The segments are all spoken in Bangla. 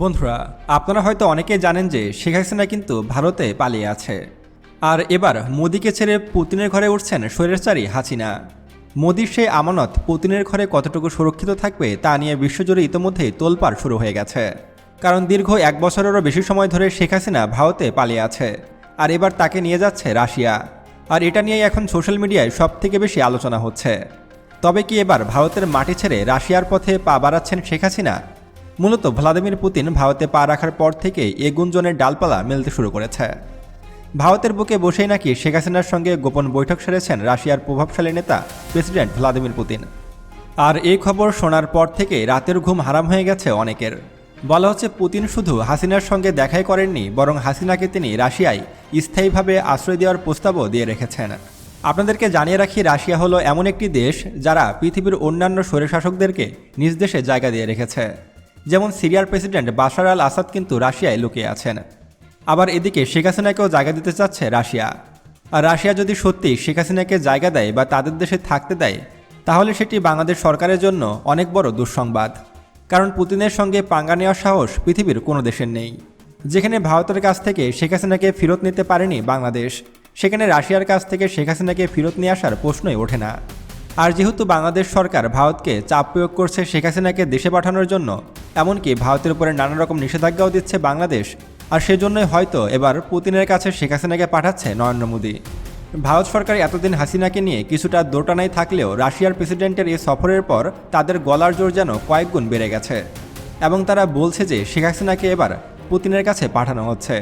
বন্ধুরা, আপনারা হয়তো অনেকেই জানেন যে শেখ হাসিনা কিন্তু ভারতে পালিয়ে আছে। আর এবার মোদিকে ছেড়ে পুতিনের ঘরে উঠছেন স্বৈরাচারী হাসিনা। মোদির সেই আমানত পুতিনের ঘরে কতটুকু সুরক্ষিত থাকবে তা নিয়ে বিশ্বজুড়ে ইতোমধ্যেই তোলপাড় শুরু হয়ে গেছে। কারণ দীর্ঘ এক বছরেরও বেশি সময় ধরে শেখ হাসিনা ভারতে পালিয়ে আছে। আর এবার তাকে নিয়ে যাচ্ছে রাশিয়া। আর এটা নিয়েই এখন সোশ্যাল মিডিয়ায় সব থেকে বেশি আলোচনা হচ্ছে। তবে কি এবার ভারতের মাটি ছেড়ে রাশিয়ার পথে পা বাড়াচ্ছেন শেখ হাসিনা? মূলত ভ্লাদিমির পুতিন ভারতে পা রাখার পর থেকে এ গুঞ্জনের ডালপালা মেলতে শুরু করেছে। ভারতের বুকে বসেই নাকি শেখ হাসিনার সঙ্গে গোপন বৈঠক সেরেছেন রাশিয়ার প্রভাবশালী নেতা প্রেসিডেন্ট ভ্লাদিমির পুতিন। আর এই খবর শোনার পর থেকে রাতের ঘুম হারাম হয়ে গেছে অনেকের। বলা হচ্ছে পুতিন শুধু হাসিনার সঙ্গে দেখাই করেননি, বরং হাসিনাকে তিনি রাশিয়ায় স্থায়ীভাবে আশ্রয় দেওয়ার প্রস্তাবও দিয়ে রেখেছেন। আপনাদেরকে জানিয়ে রাখি, রাশিয়া হলো এমন একটি দেশ যারা পৃথিবীর অন্যান্য স্বৈরশাসকদেরকে নিজ দেশে জায়গা দিয়ে রেখেছে। যেমন সিরিয়ার প্রেসিডেন্ট বাশার আল আসাদ কিন্তু রাশিয়ায় লুকিয়ে আছেন। আবার এদিকে শেখ হাসিনাকেও জায়গা দিতে চাচ্ছে রাশিয়া। আর রাশিয়া যদি সত্যি শেখ হাসিনাকে জায়গা দেয় বা তাদের দেশে থাকতে দেয়, তাহলে সেটি বাংলাদেশ সরকারের জন্য অনেক বড় দুঃসংবাদ। কারণ পুতিনের সঙ্গে পাঙ্গা নেওয়ার সাহস পৃথিবীর কোনো দেশের নেই। যেখানে ভারতের কাছ থেকে শেখ হাসিনাকে ফেরত নিতে পারেনি বাংলাদেশ, সেখানে রাশিয়ার কাছ থেকে শেখ হাসিনাকে ফেরত নিয়ে আসার প্রশ্নই ওঠে না। আর যেহেতু বাংলাদেশ সরকার ভারতকে চাপ প্রয়োগ করছে শেখ হাসিনাকে দেশে পাঠানোর জন্য এমনকি ভারতের উপরে নানা রকম নিষেধাজ্ঞাও দিচ্ছে বাংলাদেশ। আর সেজন্যই হয়তো এবার পুতিনের কাছে শেখ হাসিনাকে পাঠাচ্ছে নরেন্দ্র মোদী। ভারত সরকার এতদিন হাসিনাকে নিয়ে কিছুটা দোটানায় থাকলেও রাশিয়ার প্রেসিডেন্টের এই সফরের পর তাদের গলার জোর যেন কয়েক গুণ বেড়ে গেছে। এবং তারা বলছে যে শেখ হাসিনাকে এবার পুতিনের কাছে পাঠানো হচ্ছে।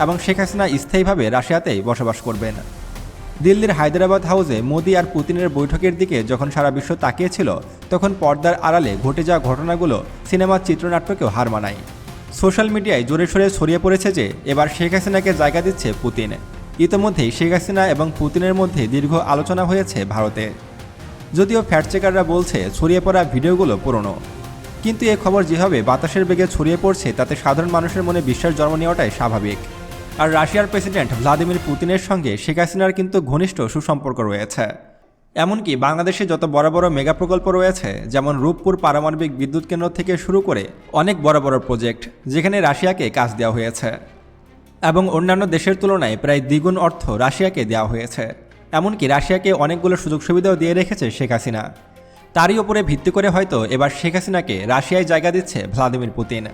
এবং শেখ হাসিনা স্থায়ীভাবে রাশিয়াতেই বসবাস করবেন। দিল্লির হায়দ্রাবাদ হাউসে মোদি আর পুতিনের বৈঠকের দিকে যখন সারা বিশ্ব তাকিয়েছিল, তখন পর্দার আড়ালে ঘটে যাওয়া ঘটনাগুলো সিনেমার চিত্রনাট্যকেও হার মানায়। সোশ্যাল মিডিয়ায় জোরে সোরে ছড়িয়ে পড়েছে যে, এবার শেখ হাসিনাকে জায়গা দিচ্ছে পুতিন। ইতোমধ্যেই শেখ হাসিনা এবং পুতিনের মধ্যে দীর্ঘ আলোচনা হয়েছে ভারতে। যদিও ফ্যাটচেকাররা বলছে, ছড়িয়ে পড়া ভিডিওগুলো পুরনো। কিন্তু এ খবর যেভাবে বাতাসের বেগে ছড়িয়ে পড়ছে, তাতে সাধারণ মানুষের মনে বিশ্বাস জন্ম নেওয়াটাই স্বাভাবিক। আর রাশিয়ার প্রেসিডেন্ট ভ্লাদিমির পুতিনের সঙ্গে শেখ হাসিনার কিন্তু ঘনিষ্ঠ সুসম্পর্ক রয়েছে। এমনকি বাংলাদেশে যত বড় বড় মেগা প্রকল্প রয়েছে, যেমন রূপপুর পারমাণবিক বিদ্যুৎ কেন্দ্র থেকে শুরু করে অনেক বড় বড় প্রজেক্ট যেখানে রাশিয়াকে কাজ দেওয়া হয়েছে। এবং অন্যান্য দেশের তুলনায় প্রায় দ্বিগুণ অর্থ রাশিয়াকে দেওয়া হয়েছে। এমনকি রাশিয়াকে অনেকগুলো সুযোগ সুবিধাও দিয়ে রেখেছে শেখ হাসিনা। তারই ওপরে ভিত্তি করে হয়তো এবার শেখ হাসিনাকে রাশিয়ায় জায়গা দিচ্ছে ভ্লাদিমির পুতিন।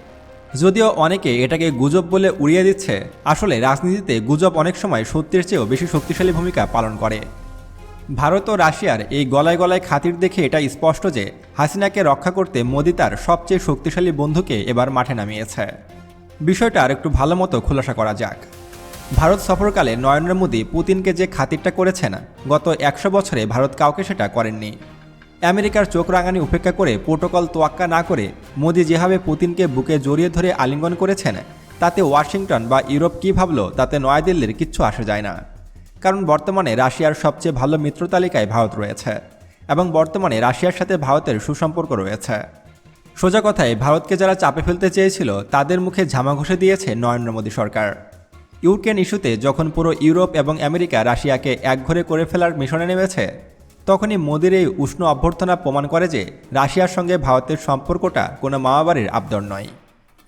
যদিও অনেকে এটাকে গুজব বলে উড়িয়ে দিচ্ছে, আসলে রাজনীতিতে গুজব অনেক সময় সত্যের চেয়েও বেশি শক্তিশালী ভূমিকা পালন করে। ভারত ও রাশিয়ার এই গলায় গলায় খাতির দেখে এটা স্পষ্ট যে হাসিনাকে রক্ষা করতে মোদি তার সবচেয়ে শক্তিশালী বন্ধুকে এবার মাঠে নামিয়েছে। বিষয়টা আর একটু ভালো মতো খোলাসা করা যাক। ভারত সফরকালে নরেন্দ্র মোদী পুতিনকে যে খাতিরটা করেছেন, গত একশো বছরে ভারত কাউকে সেটা করেননি। আমেরিকার চোখ রাঙানি উপেক্ষা করে প্রোটোকল তোয়াক্কা না করে মোদী যেভাবে পুতিনকে বুকে জড়িয়ে ধরে আলিঙ্গন করেছেন, তাতে ওয়াশিংটন বা ইউরোপ কী ভাবলো তাতে নয়াদিল্লির কিচ্ছু আসে যায় না। কারণ বর্তমানে রাশিয়ার সবচেয়ে ভালো মিত্র তালিকায় ভারত রয়েছে এবং বর্তমানে রাশিয়ার সাথে ভারতের সুসম্পর্ক রয়েছে। সোজা কথায়, ভারতকে যারা চাপে ফেলতে চেয়েছিল, তাদের মুখে ঝামা ঘষে দিয়েছে নরেন্দ্র মোদী সরকার। ইউক্রেন ইস্যুতে যখন পুরো ইউরোপ এবং আমেরিকা রাশিয়াকে একঘরে করে ফেলার মিশনে নেমেছে তখনই মোদির এই উষ্ণ অভ্যর্থনা প্রমাণ করে যে রাশিয়ার সঙ্গে ভারতের সম্পর্কটা কোনো মামাবাড়ির আবদর নয়।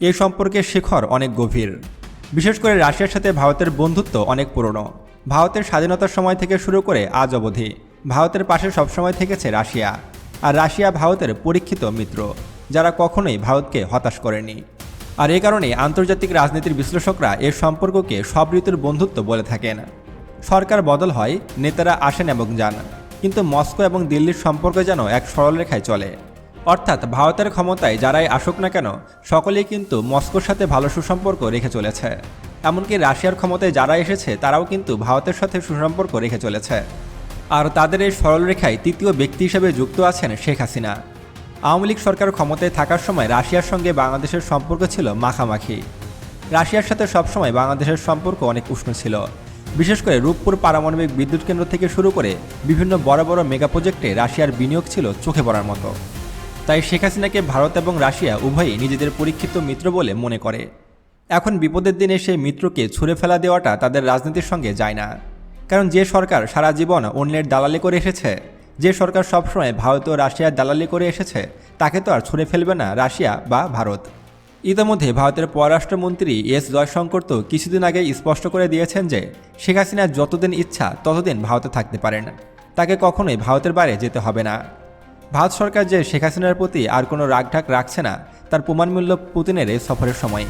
এই সম্পর্কের শিখর অনেক গভীর। বিশেষ করে রাশিয়ার সাথে ভারতের বন্ধুত্ব অনেক পুরনো। ভারতের স্বাধীনতার সময় থেকে শুরু করে আজ অবধি ভারতের পাশে সবসময় থেকেছে রাশিয়া। আর রাশিয়া ভারতের পরীক্ষিত মিত্র, যারা কখনোই ভারতকে হতাশ করেনি। আর এই কারণে আন্তর্জাতিক রাজনীতির বিশ্লেষকরা এর সম্পর্ককে সব ঋতুর বন্ধুত্ব বলে থাকেন। সরকার বদল হয়, নেতারা আসেন এবং যান। কিন্তু মস্কো এবং দিল্লির সম্পর্ক যেন এক সরলরেখায় চলে। অর্থাৎ ভারতের ক্ষমতায় যারাই আসুক না কেন, সকলেই কিন্তু মস্কোর সাথে ভালো সুসম্পর্ক রেখে চলেছে। এমনকি রাশিয়ার ক্ষমতায় যারা এসেছে, তারাও কিন্তু ভারতের সাথে সুসম্পর্ক রেখে চলেছে। আর তাদের এই সরলরেখায় তৃতীয় ব্যক্তি হিসেবে যুক্ত আছেন শেখ হাসিনা। আওয়ামী লীগ সরকার ক্ষমতায় থাকার সময় রাশিয়ার সঙ্গে বাংলাদেশের সম্পর্ক ছিল মাখামাখি। রাশিয়ার সাথে সবসময় বাংলাদেশের সম্পর্ক অনেক উষ্ণ ছিল। বিশেষ করে রূপপুর পারমাণবিক বিদ্যুৎ কেন্দ্র থেকে শুরু করে বিভিন্ন বড় বড় মেগা প্রজেক্টে রাশিয়ার বিনিয়োগ ছিল চোখে পড়ার মতো। তাই শেখ হাসিনাকে ভারত এবং রাশিয়া উভয়ই নিজেদের পরীক্ষিত মিত্র বলে মনে করে। এখন বিপদের দিনে সেই মিত্রকে ছুঁড়ে ফেলা দেওয়াটা তাদের রাজনীতির সঙ্গে যায় না। কারণ যে সরকার সারা জীবন অন্যের দালালি করে এসেছে, যে সরকার সবসময় ভারত ও রাশিয়ার দালালি করে এসেছে, তাকে তো আর ছুঁড়ে ফেলবে না রাশিয়া বা ভারত। ইতিমধ্যে ভারতের পররাষ্ট্রমন্ত্রী এস জয়শঙ্কর তো কিছুদিন আগে স্পষ্ট করে দিয়েছেন যে, শেখ হাসিনা যতদিন ইচ্ছা ততদিন ভারতে থাকতে পারেন। তাকে কখনোই ভারতের বাইরে যেতে হবে না। ভারত সরকার যে শেখ হাসিনার প্রতি আর কোনো রাগঢাক রাখছে না, তার প্রমাণ মূল্য পুতিনের এই সফরের সময়।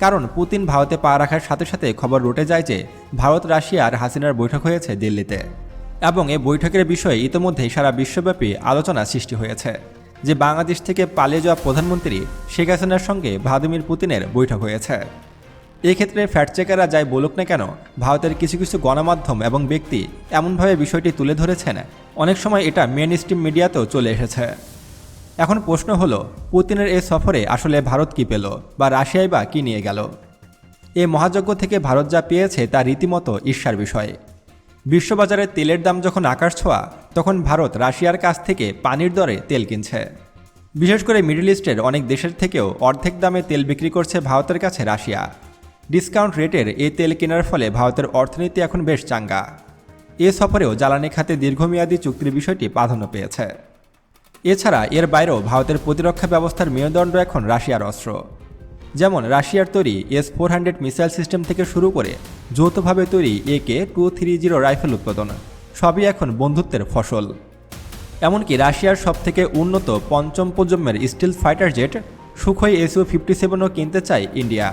কারণ পুতিন ভারতে পা রাখার সাথে সাথে খবর রটে যায় যে, ভারত, রাশিয়া আর হাসিনার বৈঠক হয়েছে দিল্লিতে। এবং এই বৈঠকের বিষয়ে ইতিমধ্যেই সারা বিশ্বব্যাপী আলোচনা সৃষ্টি হয়েছে। যে বাংলাদেশ থেকে পালিয়ে যাওয়া প্রধানমন্ত্রী শেখ হাসিনার সঙ্গে ভ্লাদিমির পুতিনের বৈঠক হয়েছে। এক্ষেত্রে ফ্যাক্ট চেকাররা যাই বলুক না কেন, ভারতের কিছু কিছু গণমাধ্যম এবং ব্যক্তি এমনভাবে বিষয়টি তুলে ধরেছেন। অনেক সময় এটা মেন স্ট্রিম মিডিয়াতেও চলে এসেছে। এখন প্রশ্ন হলো, পুতিনের এই সফরে আসলে ভারত কি পেল বা রাশিয়াই বা কি নিয়ে গেল? এই মহাযজ্ঞ থেকে ভারত যা পেয়েছে তা রীতিমতো ঈর্ষার বিষয়। বিশ্ববাজারে তেলের দাম যখন আকাশ ছোঁয়া তখন ভারত রাশিয়ার কাছ থেকে পানির দরে তেল কিনছে। বিশেষ করে মিডল ইস্টের অনেক দেশের থেকেও অর্ধেক দামে তেল বিক্রি করছে ভারতের কাছে রাশিয়া। ডিসকাউন্ট রেটের এই তেল কেনার ফলে ভারতের অর্থনীতি এখন বেশ চাঙ্গা। এ সফরেও জ্বালানি খাতে দীর্ঘমেয়াদী চুক্তির বিষয়টি প্রাধান্য পেয়েছে। এছাড়া এর বাইরেও ভারতের প্রতিরক্ষা ব্যবস্থার মেরুদণ্ড এখন রাশিয়ার অস্ত্র। যেমন রাশিয়ার তৈরি S four hundred missile system থেকে শুরু করে যৌথভাবে তৈরি একে টু থ্রি জিরো রাইফেল উৎপাদন। সবই এখন বন্ধুত্বের ফসল। এমনকি রাশিয়ার সবথেকে উন্নত পঞ্চম প্রজন্মের stealth fighter jet Sukhoi SU fifty সেভেনও কিনতে চায় ইন্ডিয়া।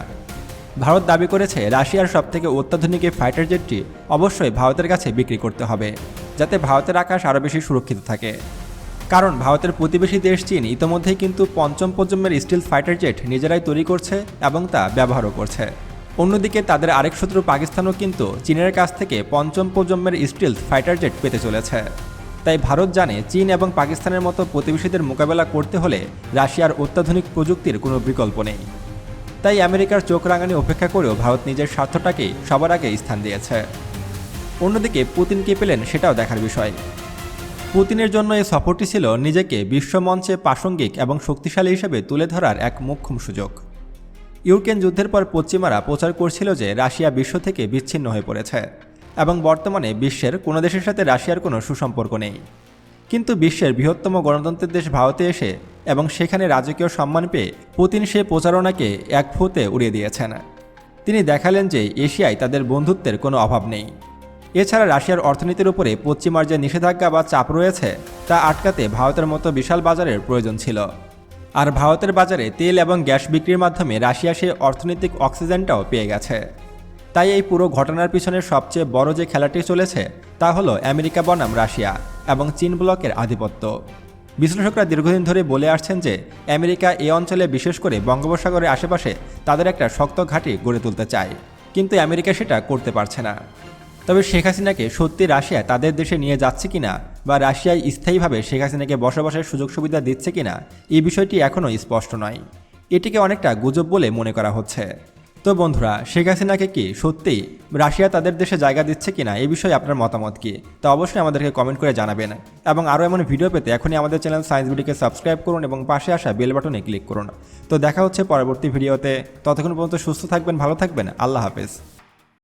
ভারত দাবি করেছে রাশিয়ার সবথেকে অত্যাধুনিক এই ফাইটার জেটটি অবশ্যই ভারতের কাছে বিক্রি করতে হবে, যাতে ভারতের আকাশ আরও বেশি সুরক্ষিত থাকে। কারণ ভারতের প্রতিবেশী দেশ চীন ইতোমধ্যেই কিন্তু পঞ্চম প্রজন্মের স্টিল ফাইটার জেট নিজেরাই তৈরি করছে এবং তা ব্যবহারও করছে। অন্যদিকে তাদের আরেক শত্রু পাকিস্তানও কিন্তু চীনের কাছ থেকে পঞ্চম প্রজন্মের স্টিল ফাইটার জেট পেতে চলেছে। তাই ভারত জানে চীন এবং পাকিস্তানের মতো প্রতিবেশীদের মোকাবেলা করতে হলে রাশিয়ার অত্যাধুনিক প্রযুক্তির কোনো বিকল্প নেই। তাই আমেরিকার চোখ রাঙানি উপেক্ষা করেও ভারত নিজের স্বার্থটাকে সবার আগে স্থান দিয়েছে। অন্যদিকে পুতিন কে পেলেন সেটাও দেখার বিষয়। পুতিনের জন্য এই সফরটি ছিল নিজেকে বিশ্বমঞ্চে প্রাসঙ্গিক এবং শক্তিশালী হিসেবে তুলে ধরার এক মোক্ষম সুযোগ। ইউক্রেন যুদ্ধের পর পশ্চিমারা প্রচার করছিল যে রাশিয়া বিশ্ব থেকে বিচ্ছিন্ন হয়ে পড়েছে এবং বর্তমানে বিশ্বের কোনো দেশের সাথে রাশিয়ার কোনো সুসম্পর্ক নেই। কিন্তু বিশ্বের বৃহত্তম গণতন্ত্রের দেশ ভারতে এসে এবং সেখানে রাজকীয় সম্মান পেয়ে পুতিন সে প্রচারণাকে এক ফুতে উড়িয়ে দিয়েছেন। তিনি দেখালেন যে এশিয়ায় তাদের বন্ধুত্বের কোনো অভাব নেই। এছাড়া রাশিয়ার অর্থনীতির উপরে পশ্চিমার যে নিষেধাজ্ঞা বা চাপ রয়েছে, তা আটকাতে ভারতের মতো বিশাল বাজারের প্রয়োজন ছিল। আর ভারতের বাজারে তেল এবং গ্যাস বিক্রির মাধ্যমে রাশিয়া সেই অর্থনৈতিক অক্সিজেনটাও পেয়ে গেছে। তাই এই পুরো ঘটনার পিছনে সবচেয়ে বড় যে খেলাটি চলেছে, তা হলো আমেরিকা বনাম রাশিয়া এবং চীন ব্লকের আধিপত্য। বিশ্লেষকরা দীর্ঘদিন ধরে বলে আসছেন যে, আমেরিকা এই অঞ্চলে বিশেষ করে বঙ্গোপসাগরের আশেপাশে তাদের একটা শক্ত ঘাঁটি গড়ে তুলতে চায়, কিন্তু আমেরিকা সেটা করতে পারছে না। তবে শেখ হাসিনাকে সত্যি রাশিয়া তাদের দেশে নিয়ে যাচ্ছে কিনা বা রাশিয়ায় স্থায়ীভাবে শেখ হাসিনাকে বসবাসের সুযোগ সুবিধা দিচ্ছে কিনা এই বিষয়টি এখনও স্পষ্ট নয়। এটিকে অনেকটা গুজব বলে মনে করা হচ্ছে। তো বন্ধুরা, শেখ হাসিনাকে কি সত্যিই রাশিয়া তাদের দেশে জায়গা দিচ্ছে কিনা এই বিষয়ে আপনার মতামত কি? তা অবশ্যই আমাদেরকে কমেন্ট করে জানাবেন। এবং আরও এমন ভিডিও পেতে এখনই আমাদের চ্যানেল সায়েন্স ভিডিওকে সাবস্ক্রাইব করুন এবং পাশে আসা বেল বাটনে ক্লিক করুন। তো দেখা হচ্ছে পরবর্তী ভিডিওতে। ততক্ষণ পর্যন্ত সুস্থ থাকবেন, ভালো থাকবেন। আল্লাহ হাফেজ।